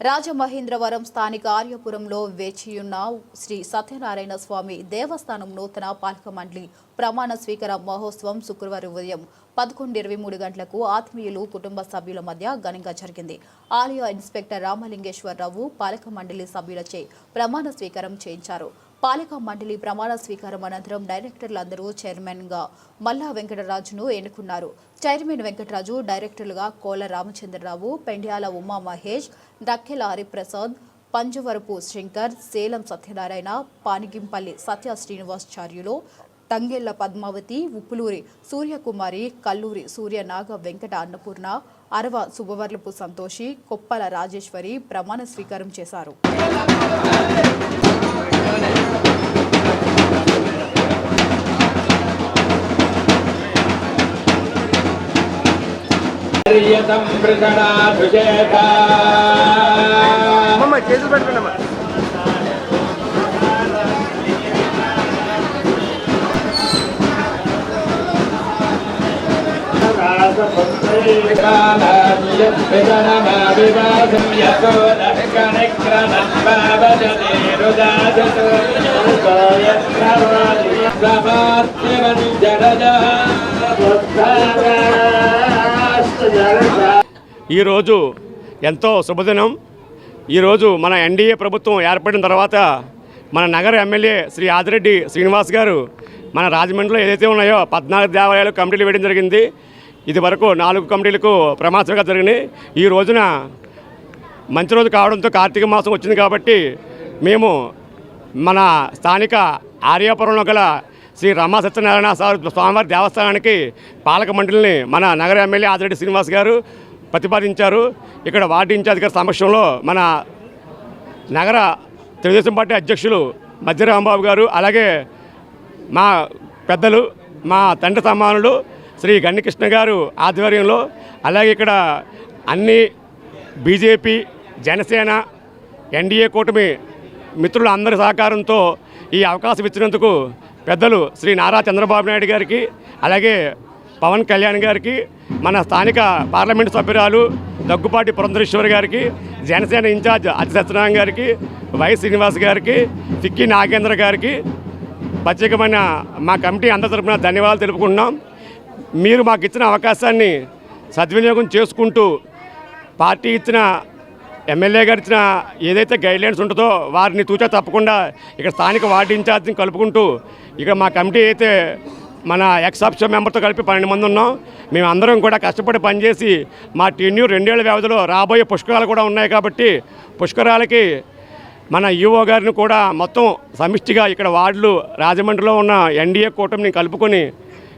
రాజమహేంద్రవరం స్థానిక ఆర్యపురంలో వేచియున్న శ్రీ సత్యనారాయణ స్వామి దేవస్థానం నూతన పాలక మండలి ప్రమాణ స్వీకార మహోత్సవం శుక్రవారం ఉదయం పదకొండు ఇరవై మూడు గంటలకు ఆత్మీయులు కుటుంబ సభ్యుల మధ్య ఘనంగా జరిగింది. ఆలయ ఇన్స్పెక్టర్ రామలింగేశ్వరరావు పాలక మండలి సభ్యులచే ప్రమాణ స్వీకారం చేయించారు. పాలక మండలి ప్రమాణ స్వీకారం అనంతరం డైరెక్టర్లందరూ చైర్మన్గా మల్లా వెంకటరాజును ఎన్నుకున్నారు. చైర్మన్ వెంకటరాజు డైరెక్టర్లుగా కోల రామచంద్రరావు పెండ్యాల ఉమా మహేష్ దక్కెల హరిప్రసాద్ పంజవరపు శంకర్ సేలం సత్యనారాయణ పానిగింపల్లి సత్య శ్రీనివాసాచార్యులు తంగెళ్ళ పద్మావతి ఉప్పులూరి సూర్యకుమారి కల్లూరి సూర్య నాగ వెంకట అన్నపూర్ణ అరవ శుభవర్లపు సంతోషి కొప్పల రాజేశ్వరి ప్రమాణ స్వీకారం చేశారు. వృషణాభిషేక అమ్మమ్మ చేతులు పెట్టుకోండి అమ్మా. విధానమావివాసం యశో కణిక్రమద్భావజనే రుదాసతో జడజా ఈరోజు ఎంతో శుభదినం. ఈరోజు మన ఎన్డీఏ ప్రభుత్వం ఏర్పడిన తర్వాత మన నగర ఎమ్మెల్యే శ్రీ ఆదిరెడ్డి శ్రీనివాస్ గారు మన రాజమండ్రిలో ఏదైతే ఉన్నాయో పద్నాలుగు దేవాలయాలు కమిటీలు వేయడం జరిగింది. ఇది వరకు నాలుగు కమిటీలకు ప్రమాదంగా జరిగినాయి. ఈ రోజున మంచి రోజు కావడంతో కార్తీక మాసం వచ్చింది కాబట్టి మేము మన స్థానిక ఆర్యాపురంలో గల శ్రీ రమా సత్యనారాయణ సార్ స్వామివారి దేవస్థానానికి పాలక మండలిని మన నగర ఎమ్మెల్యే ఆదిరెడ్డి శ్రీనివాస్ గారు ప్రతిపాదించారు. ఇక్కడ వార్డు ఇన్ఛార్జ్ గారి సమక్షంలో మన నగర తెలుగుదేశం పార్టీ అధ్యక్షులు మధ్య రాంబాబు గారు అలాగే మా పెద్దలు మా తండ్రి సమానులు శ్రీ గన్నికృష్ణ గారు ఆధ్వర్యంలో అలాగే ఇక్కడ అన్ని బీజేపీ జనసేన ఎన్డీఏ కూటమి మిత్రుల అందరి సహకారంతో ఈ అవకాశం ఇచ్చినందుకు పెద్దలు శ్రీ నారా చంద్రబాబు నాయుడు గారికి అలాగే పవన్ కళ్యాణ్ గారికి మన స్థానిక పార్లమెంటు సభ్యురాలు దగ్గుపాటి పురంధరేశ్వర్ గారికి జనసేన ఇన్ఛార్జ్ అతి సత్యనారాయణ గారికి వై శ్రీనివాస్ గారికి సిక్కి నాగేంద్ర గారికి ప్రత్యేకమైన మా కమిటీ అందరి తరపున ధన్యవాదాలు తెలుపుకుంటున్నాం. మీరు మాకు ఇచ్చిన అవకాశాన్ని సద్వినియోగం చేసుకుంటూ పార్టీ ఇచ్చిన ఎమ్మెల్యే గారు ఇచ్చిన ఏదైతే గైడ్లైన్స్ ఉంటుందో వారిని తూచా తప్పకుండా ఇక్కడ స్థానిక వార్డు ఇన్ఛార్జిని కలుపుకుంటూ ఇక మా కమిటీ అయితే మన ఎక్స్ ఆఫీసర్ మెంబర్తో కలిపి పన్నెండు మంది ఉన్నాం. మేము అందరం కూడా కష్టపడి పనిచేసి మా టెన్యూ రెండేళ్ళ వ్యవధిలో రాబోయే పుష్కరాలు కూడా ఉన్నాయి కాబట్టి పుష్కరాలకి మన ఈఓ గారిని కూడా మొత్తం సమిష్టిగా ఇక్కడ వార్డులు రాజమండ్రిలో ఉన్న ఎన్డీఏ కూటమిని కలుపుకొని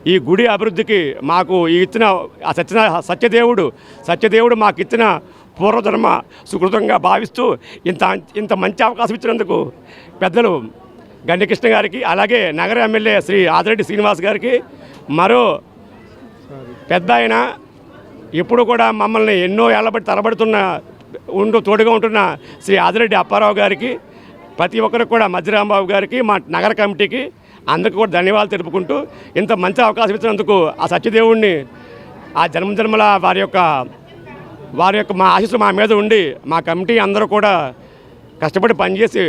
ఈ గుడి అభివృద్ధికి మాకు ఈ ఇచ్చిన ఆ సత్య సత్యదేవుడు సత్యదేవుడు మాకు ఇచ్చిన పూర్వధర్మ సుకృతంగా భావిస్తూ ఇంత ఇంత మంచి అవకాశం ఇచ్చినందుకు పెద్దలు గండికృష్ణ గారికి అలాగే నగర ఎమ్మెల్యే శ్రీ ఆదిరెడ్డి శ్రీనివాస్ గారికి మరో పెద్ద ఆయన ఇప్పుడు కూడా మమ్మల్ని ఎన్నో ఏళ్ళబడి తరబడుతున్న ఉంటూ తోడుగా ఉంటున్న శ్రీ ఆదిరెడ్డి అప్పారావు గారికి ప్రతి ఒక్కరికి కూడా మధ్యరాంబాబు గారికి మా నగర కమిటీకి అందరికీ కూడా ధన్యవాదాలు తెలుపుకుంటూ ఇంత మంచి అవకాశం ఇచ్చినందుకు ఆ సత్యదేవుణ్ణి ఆ జన్మజన్మల వారి యొక్క వారి యొక్క మా ఆశీస్సు మా మీద ఉండి మా కమిటీ అందరూ కూడా కష్టపడి పనిచేసి